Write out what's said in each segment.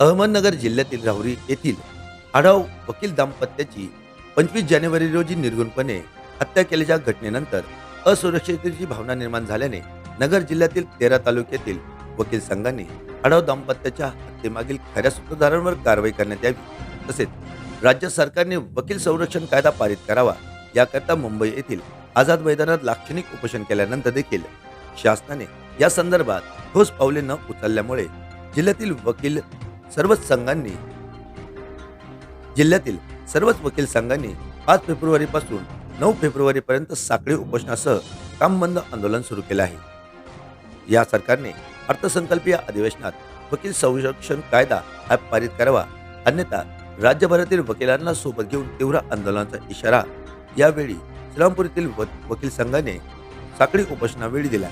अहमदनगर जिल्ह्यातील राहुरी येथील आढाव वकील दाम्पत्याची पंचवीस जानेवारी रोजी निर्गुणपणे हत्या केल्याच्या घटनेनंतर असुरक्षिततेची भावना निर्माण झाल्याने नगर जिल्ह्यातील तेरा तालुक्यातील वकील संघाने आढाव दाम्पत्याच्या हत्येमागील खऱ्या सूत्रधारांवर कारवाई करण्यात यावी तसेच राज्य सरकारने वकील संरक्षण कायदा पारित करावा याकरता मुंबई येथील आझाद मैदानात लाक्षणिक उपोषण केल्यानंतर देखील शासनाने या संदर्भात ठोस पावले न उचलल्यामुळे जिल्ह्यातील वकील सर्वच संघांनी जिल्ह्यातील सर्वच वकील संघांनी पाच फेब्रुवारी पासून नऊ फेब्रुवारी पर्यंत साखळी उपोषणासह कामबंद आंदोलन सुरू केलं आहे. या सरकारने अर्थसंकल्पीय अधिवेशनात वकील संरक्षण कायदा हा पारित करावा अन्यथा राज्यभरातील वकिलांना सोबत घेऊन तीव्र आंदोलनाचा इशारा यावेळी श्रीरामपूर येथील वकील संघाने साखळी उपोषणावेळी दिला.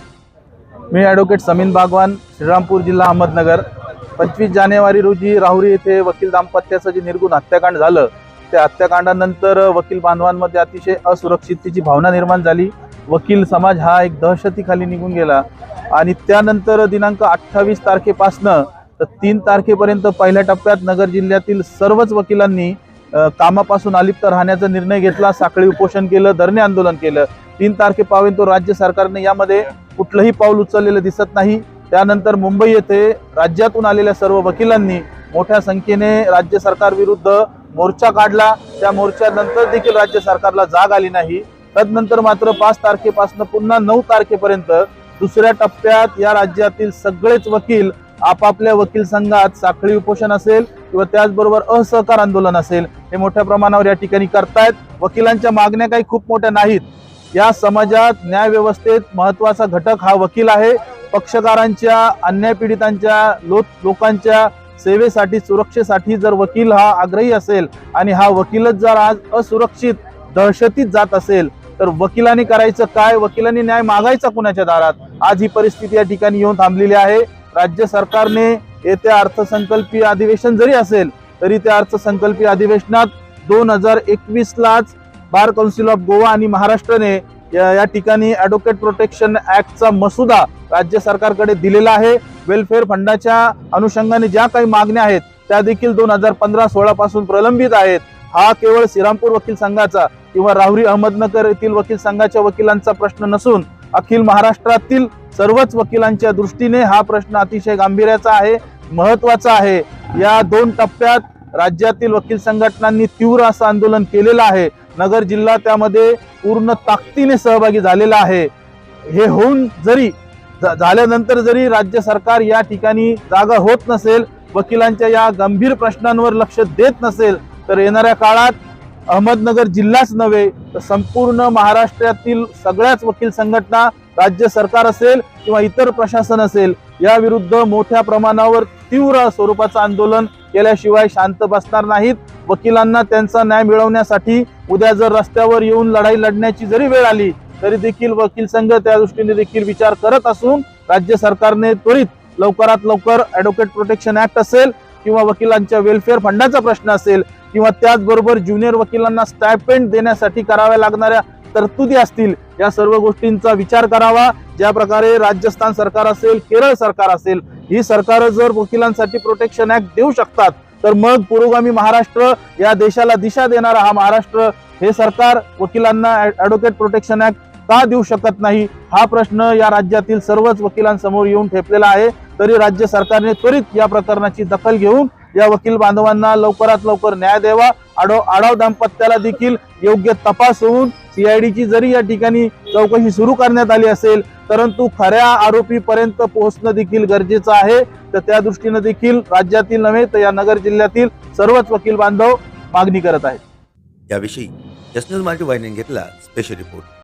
मी ॲडव्होकेट समीन बागवान श्रीरामपूर जिल्हा अहमदनगर. पंचवीस जानेवारी रोजी राहुरी येथे वकील दाम्पत्याचं जे निर्गुण हत्याकांड झालं त्या हत्याकांडानंतर वकील बांधवांमध्ये अतिशय असुरक्षिततेची भावना निर्माण झाली. वकील समाज हा एक दहशतीखाली निघून गेला. आणि त्यानंतर दिनांक अठ्ठावीस तारखेपासनं तर तीन तारखेपर्यंत पहिल्या टप्प्यात नगर जिल्ह्यातील सर्वच वकिलांनी कामापासून अलिप्त राहण्याचा निर्णय घेतला साखळी उपोषण केलं धरणे आंदोलन केलं. तीन तारखेपर्यंत राज्य सरकारने. यामध्ये कुठलंही पाऊल उचललेलं दिसत नाही. त्यानंतर मुंबई येथे राज्यातून आलेल्या सर्व वकिलांनी मोठ्या संख्येने राज्य सरकार विरुद्ध मोर्चा काढला. त्या मोर्चानंतर देखील राज्य सरकारला जाग आली नाही. तदनंतर मात्र पाच तारखेपासून पुन्हा नऊ तारखेपर्यंत दुसऱ्या टप्प्यात या राज्यातील सगळेच वकील आपापल्या वकील संघात साखळी उपोषण असेल किंवा त्याचबरोबर असहकार आंदोलन असेल हे मोठ्या प्रमाणावर या ठिकाणी करतायत. वकिलांच्या मागण्या काही खूप मोठ्या नाहीत. या समाजात न्याय व्यवस्थेत महत्त्वाचा घटक हा वकील आहे. पक्षकारांच्या अन्याय पीडितांच्या लोक लोकांच्या सेवेसाठी सुरक्षेसाठी जर वकील हा आग्रही असेल आणि हा वकीलच जर आज असुरक्षित दहशतीत जात असेल तर वकिलांनी करायचं काय? वकिलांनी न्याय मागायचा कुणाच्या दारात? आज ही परिस्थिती या ठिकाणी येऊन थांबलेली आहे. राज्य सरकारने येत्या अर्थसंकल्पीय अधिवेशन जरी असेल तरी त्या अर्थसंकल्पीय अधिवेशनात दोन हजार एकवीस लाच बार काउन्सिल ऑफ गोवा आणि महाराष्ट्राने या या ठिकाणी ॲडव्होकेट प्रोटेक्शन ऍक्टचा मसुदा राज्य सरकारकडे दिलेला आहे. वेलफेअर फंडाच्या अनुषंगाने ज्या काही मागण्या आहेत त्या देखील दोन हजार पंधरा सोळा पासून प्रलंबित आहेत. हा केवळ श्रीरामपूर वकील संघाचा किंवा राहुरी अहमदनगर येथील वकील संघाच्या वकिलांचा प्रश्न नसून अखिल महाराष्ट्रातील सर्वच वकिलांच्या दृष्टीने हा प्रश्न अतिशय गांभीर्याचा आहे महत्त्वाचा आहे. या दोन टप्प्यात राज्यातील वकील संघटनांनी तीव्र असं आंदोलन केलेलं आहे. नगर जिल्हा त्यामध्ये पूर्ण ताकदीने सहभागी झालेला आहे. हे होऊन जरी झाल्यानंतर जरी राज्य सरकार या ठिकाणी जागा होत नसेल वकिलांच्या या गंभीर प्रश्नांवर लक्ष देत नसेल तर येणाऱ्या काळात अहमदनगर जिल्हाच नव्हे तर संपूर्ण महाराष्ट्रातील सगळ्याच वकील संघटना राज्य सरकार असेल किंवा इतर प्रशासन असेल याविरुद्ध मोठ्या प्रमाणावर तीव्र स्वरूपाचं आंदोलन केल्याशिवाय शांत बसणार नाहीत. वकिलांना त्यांचा न्याय मिळवण्यासाठी उद्या जर रस्त्यावर येऊन लढाई लढण्याची जरी वेळ आली तरी देखील वकील संघ त्या दृष्टीने देखील विचार करत असून राज्य सरकारने त्वरित लवकरात लवकर ॲडव्होकेट प्रोटेक्शन ऍक्ट असेल किंवा वकिलांच्या वेलफेअर फंडाचा प्रश्न असेल किंवा त्याचबरोबर ज्युनियर वकिलांना स्टायपेंड देण्यासाठी कराव्या लागणाऱ्या तरतुदी असतील. या सर्व गोष्टींचा विचार करावा. ज्या प्रकारे राजस्थान सरकार असेल केरळ सरकार असेल ही सरकार जर वकिलांसाठी प्रोटेक्शन ऍक्ट देऊ शकतात तर मग पुरोगामी महाराष्ट्र या देशाला दिशा देणारा हा महाराष्ट्र हे सरकार वकिलांना ॲडव्होकेट प्रोटेक्शन ऍक्ट का देऊ शकत नाही? हा प्रश्न या राज्यातील सर्वच वकिलांसमोर येऊन ठेपलेला आहे. तरी राज्य सरकारने त्वरित या प्रकरणाची दखल घेऊन या वकील बांधवांना लवकरात लवकर न्याय द्यावा. आडो आडाव दाम्पत्याला देखील योग्य तपास होऊन सीआयडीची जरी या ठिकाणी चौकशी सुरू करण्यात आली असेल परंतु खऱ्या आरोपीपर्यंत पोहोचणं देखील गरजेचं आहे. तर त्या दृष्टीनं देखील राज्यातील नव्हे तर या नगर जिल्ह्यातील सर्वच वकील बांधव मागणी करत आहेत. याविषयी जसनल मराठी वाहिनी घेतला स्पेशल रिपोर्ट